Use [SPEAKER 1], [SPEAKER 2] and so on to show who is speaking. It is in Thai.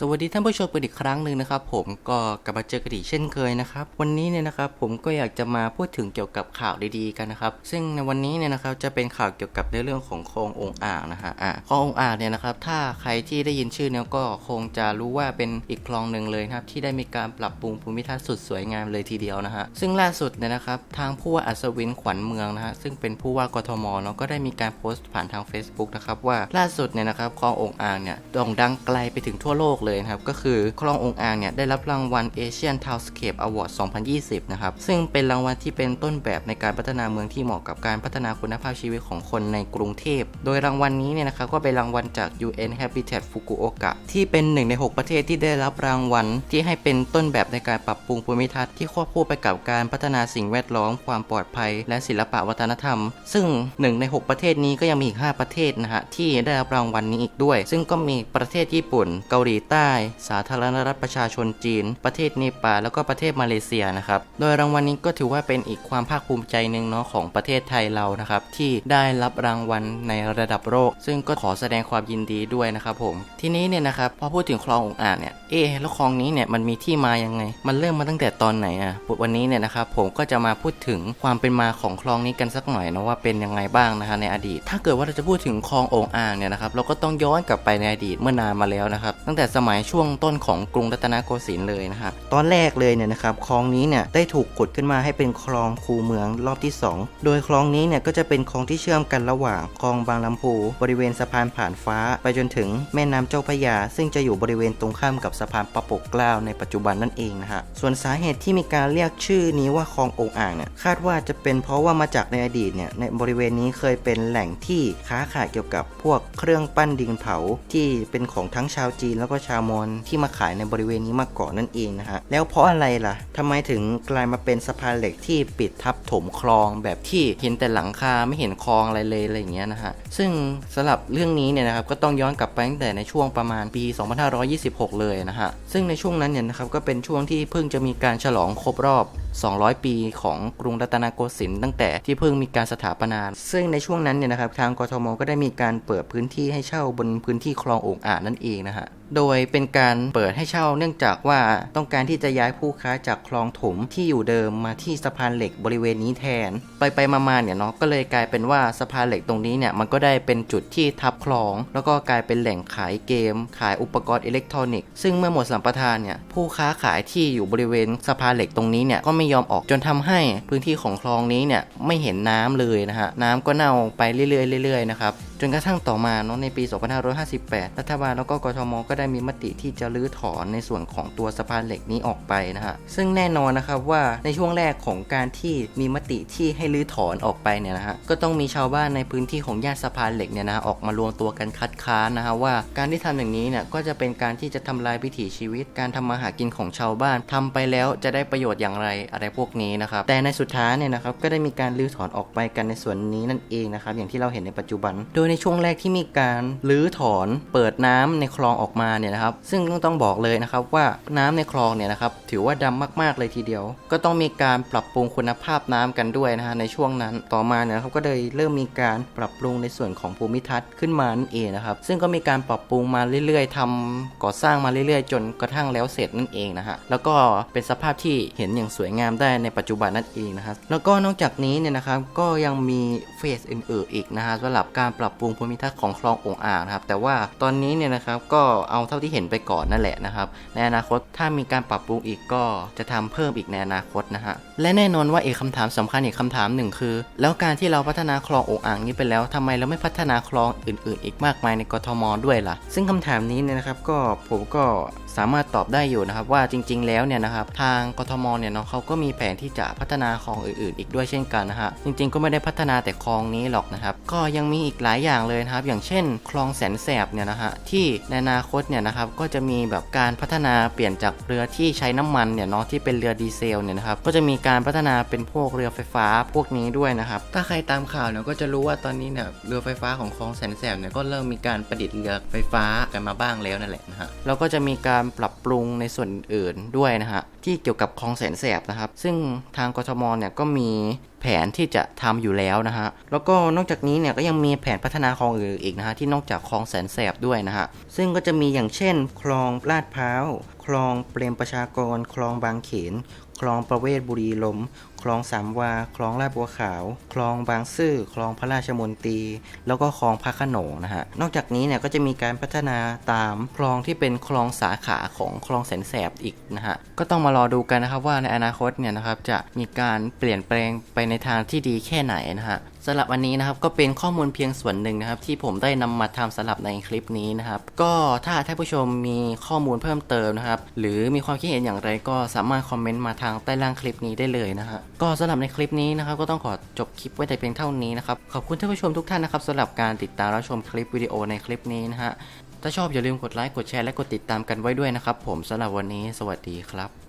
[SPEAKER 1] สวัสดีท่านผู้ชมกันอีกครั้งหนึ่งนะครับ ผมก็กลับมาเจอกันอีกเช่นเคยนะครับ วันนี้เนี่ยนะครับผมก็อยากจะมาพูดถึงเกี่ยวกับข่าวดีๆกันนะครับ ซึ่งในวันนี้เนี่ยนะครับจะเป็นข่าวเกี่ยวกับในเรื่องของคลององอ่างนะฮะอ่าคลององอ่างเนี่ยนะครับถ้าใครที่ได้ยินชื่อเนี่ยก็คงจะรู้ว่าเป็นอีกคลองหนึ่งเลยนะครับที่ได้มีการปรับปรุงภูมิทัศน์สุดสวยงามเลยทีเดียวนะฮะซึ่งล่าสุดเนี่ยนะครับทางผู้ว่าอัศวินขวัญเมืองนะฮะซึ่งเป็นผู้ว่ากทมเนาะก็ได้มีการโพสต์ผ่านทาง Facebook นะครับว่าล่าสุดเนี่ยนะครับคลององอ่างเนี่ยโด่งดังไกลไปถึงทั่วโลกเลยนะครับ ก็คือคลององอ่างเนี่ยได้รับรางวัล Asian Townscape Award 2020 นะครับ ซึ่งเป็นรางวัลที่เป็นต้นแบบในการพัฒนาเมืองที่เหมาะกับการพัฒนาคุณภาพชีวิตของคนในกรุงเทพ โดยรางวัลนี้เนี่ยนะครับก็เป็นรางวัลจาก UN Habitat Fukuoka ที่เป็นหนึ่งใน 6 ประเทศที่ได้รับรางวัลที่ให้เป็นต้นแบบในการปรับปรุงภูมิทัศน์ที่ควบคู่ไปกับการพัฒนาสิ่งแวดล้อมความปลอดภัย และศิลปะวัฒนธรรม ซึ่งหนึ่งใน 6 ประเทศนี้ก็ยังมีอีก 5 ประเทศนะฮะที่ได้รับรางวัลนี้อีกด้วย ซึ่งก็มีประเทศญี่ปุ่น เกาหลีใต้ สาธารณรัฐประชาชนจีน ประเทศเนปาลแล้วก็ประเทศมาเลเซียนะครับ โดยรางวัลนี้ก็ถือว่าเป็นอีกความภาคภูมิใจหนึ่งเนาะของประเทศไทยเรานะครับ ที่ได้รับรางวัลในระดับโลกซึ่งก็ขอแสดงความยินดีด้วยนะครับผม ทีนี้เนี่ยนะครับพอพูดถึงคลององอ่างเนี่ยเอ๊ะแล้วคลองนี้เนี่ยมันมีที่มายังไง มันเริ่มมาตั้งแต่ตอนไหนอะวันนี้เนี่ยนะครับผมก็จะมาพูดถึงความเป็นมาของคลองนี้กันสักหน่อยนะว่าเป็นยังไงบ้างนะฮะในอดีต ถ้าเกิดว่าเราจะพูดถึงคลององอ่างเนี่ยนะครับเราก็ต้องย้อนกลับไปในอดีตเมื่อนานมาแล้วนะครับ ตั้งแต่สมัยช่วงต้นของกรุงรัตนโกสินทร์เลยนะฮะตอนแรกเลยเนี่ยนะครับคลองนี้เนี่ยได้ถูกขุดขึ้นมาให้เป็นคลองคูเมืองรอบที่ 2 โดยคลองนี้เนี่ยก็จะเป็นคลองที่เชื่อมกันระหว่างคลองบางลำพู บริเวณสะพานผ่านฟ้า ไปจนถึงแม่น้ำเจ้าพระยา ซึ่งจะอยู่บริเวณตรงข้ามกับสะพานประปกเกล้าในปัจจุบันนั่นเองนะฮะส่วนสาเหตุที่มีการเรียกชื่อนี้ว่าคลององอ่างเนี่ยคาดว่าจะเป็นเพราะว่ามาจากในอดีตเนี่ยในบริเวณนี้เคยเป็นแหล่งที่ค้าขายเกี่ยวกับพวกเครื่องปั้นดินเผาที่เป็นของทั้งชาวจีนแล้วก็ชาวมอนที่มาขายในบริเวณนี้มาก่อนนั่นเองนะฮะแล้วเพราะอะไรล่ะทำไมถึงกลายมาเป็นสะพานเหล็กที่ปิดทับถมคลองแบบที่เห็นแต่หลังคาไม่เห็นคลองอะไรเลยอะไรอย่างเงี้ยนะฮะซึ่งสำหรับเรื่องนี้เนี่ยนะครับก็ต้องย้อนกลับไปตั้งแต่ในช่วงประมาณปี 2526 เลยนะฮะซึ่งในช่วงนั้นเนี่ยนะครับก็เป็นช่วงที่เพิ่งจะมีการฉลองครบรอบ 200 ปีของกรุงรัตนโกสินทร์ตั้งแต่ที่เพิ่งมีการสถาปนา ซึ่งในช่วงนั้นเนี่ยนะครับทางกทมก็ได้มีการเปิดพื้นที่ให้เช่าบนพื้นที่คลององอ่างนั่นเองนะฮะโดยเป็นการเปิดให้เช่าเนื่องจากว่าต้องการที่จะย้ายผู้ค้าจากคลองถมที่อยู่เดิมมาที่สะพานเหล็กบริเวณนี้แทน ไปไปมาๆเนี่ยเนาะก็เลยกลายเป็นว่าสะพานเหล็กตรงนี้เนี่ยมันก็ได้เป็นจุดที่ทับคลอง แล้วก็กลายเป็นแหล่งขายเกม ขายอุปกรณ์อิเล็กทรอนิกส์ซึ่งเมื่อหมดสัมปทานเนี่ยผู้ค้าขายที่อยู่บริเวณสะพานเหล็กตรงนี้เนี่ยก็ไม่ไม่ยอมออกจนทำให้พื้นที่ของคลองนี้เนี่ยไม่เห็นน้ำเลยนะฮะน้ำก็เน่าไปเรื่อยๆเรื่อยๆนะครับ นกระทั่งต่อมาเนาะในปี 2558 รัฐบาลแล้วก็กทมก็ได้มีมติที่จะรื้อถอนในส่วนของตัวสะพานเหล็กนี้ออกไปนะฮะซึ่งแน่นอนนะครับว่าในช่วงแรกของการที่มีมติที่ให้รื้อถอนออกไปเนี่ยนะฮะก็ต้องมีชาวบ้านในพื้นที่ของย่านสะพานเหล็กเนี่ยนะออกมารวมตัวกันคัดค้านนะฮะว่าการที่ทำอย่างนี้เนี่ยก็จะเป็นการที่จะทำลายวิถีชีวิต การทำมาหากินของชาวบ้านทำไปแล้วจะได้ประโยชน์อย่างไรอะไรพวกนี้นะครับแต่ในสุดท้ายเนี่ยนะครับก็ได้มีการรื้อถอนออกไปกันในส่วนนี้นั่นเองนะครับอย่างที่เราเห็นในปัจจุบัน โดยในในช่วงแรกที่มีการรื้อถอนเปิดน้ำในคลองออกมาเนี่ยนะครับ ซึ่งต้องต้องบอกเลยนะครับว่าน้ำในคลองเนี่ยนะครับถือว่าดำมาก ๆเลยทีเดียว ก็ต้องมีการปรับปรุงคุณภาพน้ำกันด้วยนะฮะในช่วงนั้นต่อมาเนี่ยนะครับก็เลยเริ่มมีการปรับปรุงในส่วนของภูมิทัศน์ขึ้นมานั่นเองนะครับ ซึ่งก็มีการปรับปรุงมาเรื่อยๆทำก่อสร้างมาเรื่อยๆ จนกระทั่งแล้วเสร็จนั่นเองนะฮะแล้วก็เป็นสภาพที่เห็นอย่างสวยงามได้ในปัจจุบันนั่นเองนะครับแล้วก็นอกจากนี้เนี่ยนะครับก็ยังมีเฟสอื่นๆอีกนะฮะสำหรับการปรับปรุงภูมิทัศน์ของคลององอ่างนะครับแต่ว่าตอนนี้เนี่ยนะครับก็เอาเท่าที่เห็นไปก่อนนั่นแหละนะครับในอนาคตถ้ามีการปรับปรุงอีกก็จะทำเพิ่มอีกในอนาคตนะฮะและแน่นอนว่าเอกคำถามสำคัญอีกคำถามหนึ่งคือ แล้วการที่เราพัฒนาคลององอ่างนี้ไปแล้วทำไมเราไม่พัฒนาคลองอื่น ๆ อีกมากมายในกทมด้วยล่ะ ซึ่งคำถามนี้เนี่ยนะครับก็ผมก็สามารถตอบได้อยู่นะครับว่าจริง ๆ แล้วเนี่ยนะครับทางกทมเนี่ยเนาะเขาก็มีแผนที่จะพัฒนาคลองอื่น ๆ อีกด้วยเช่นกันนะฮะจริง ๆ ก็ไม่ได้พัฒนาแต่คลองนี้หรอกนะครับก็ยังมีอีกหลายอย่างเลยนะครับ อย่างเช่น คลองแสนแสบเนี่ยนะฮะที่ในอนาคตเนี่ยนะครับก็จะมีแบบการพัฒนาเปลี่ยนจากเรือที่ใช้น้ำมันเนี่ยเนาะที่เป็นเรือดีเซลเนี่ยนะครับก็จะมีการพัฒนาเป็นพวกเรือไฟฟ้าพวกนี้ด้วยนะครับ ถ้าใครตามข่าวเนี่ยก็จะรู้ว่าตอนนี้เนี่ยเรือไฟฟ้าของคลองแสนแสบเนี่ยก็เริ่มมีการประดิษฐ์เรือไฟฟ้ากันมาบ้างแล้วนั่นแหละนะฮะแล้วก็จะมีการปรับปรุงในส่วนอื่นด้วยนะฮะที่เกี่ยวกับคลองแสนแสบนะครับ ซึ่งทางกทมเนี่ยก็มี แผนที่จะทำอยู่แล้วนะฮะ แล้วก็นอกจากนี้เนี่ยก็ยังมีแผนพัฒนาคลองอื่นอีกนะฮะที่นอกจากคลองแสนแสบด้วยนะฮะ ซึ่งก็จะมีอย่างเช่น คลองลาดพร้าว คลองเปรมประชากร คลองบางเขน คลองประเวศบุรีลม คลองสามวา คลองลาดบัวขาว คลองบางซื่อ คลองพระราชมนตรี แล้วก็คลองพระขนงนะฮะ นอกจากนี้เนี่ยก็จะมีการพัฒนาตามคลองที่เป็นคลองสาขาของคลองแสนแสบอีกนะฮะ ก็ต้องมารอดูกันนะครับว่าในอนาคตเนี่ยนะครับจะมีการเปลี่ยนแปลงไปในทางที่ดีแค่ไหนนะฮะ สำหรับวันนี้นะครับก็เป็นข้อมูลเพียงส่วนหนึ่งนะครับ ที่ผมได้นำมาทำสำหรับในคลิปนี้นะครับ ก็ถ้าท่านผู้ชมมีข้อมูลเพิ่มเติมนะครับ หรือมีความคิดเห็นอย่างไรก็สามารถคอมเมนต์มาทางใต้ล่างคลิปนี้ได้เลยนะฮะก็สำหรับในคลิปนี้นะครับก็ต้องขอจบคลิปไว้แต่เพียงเท่านี้นะครับขอบคุณท่านผู้ชมทุกท่านนะครับสำหรับการติดตามรับชมคลิปวิดีโอในคลิปนี้นะฮะถ้าชอบอย่าลืมกดไลค์กดแชร์และกดติดตามกันไว้ด้วยนะครับ ผมสำหรับวันนี้ สวัสดีครับ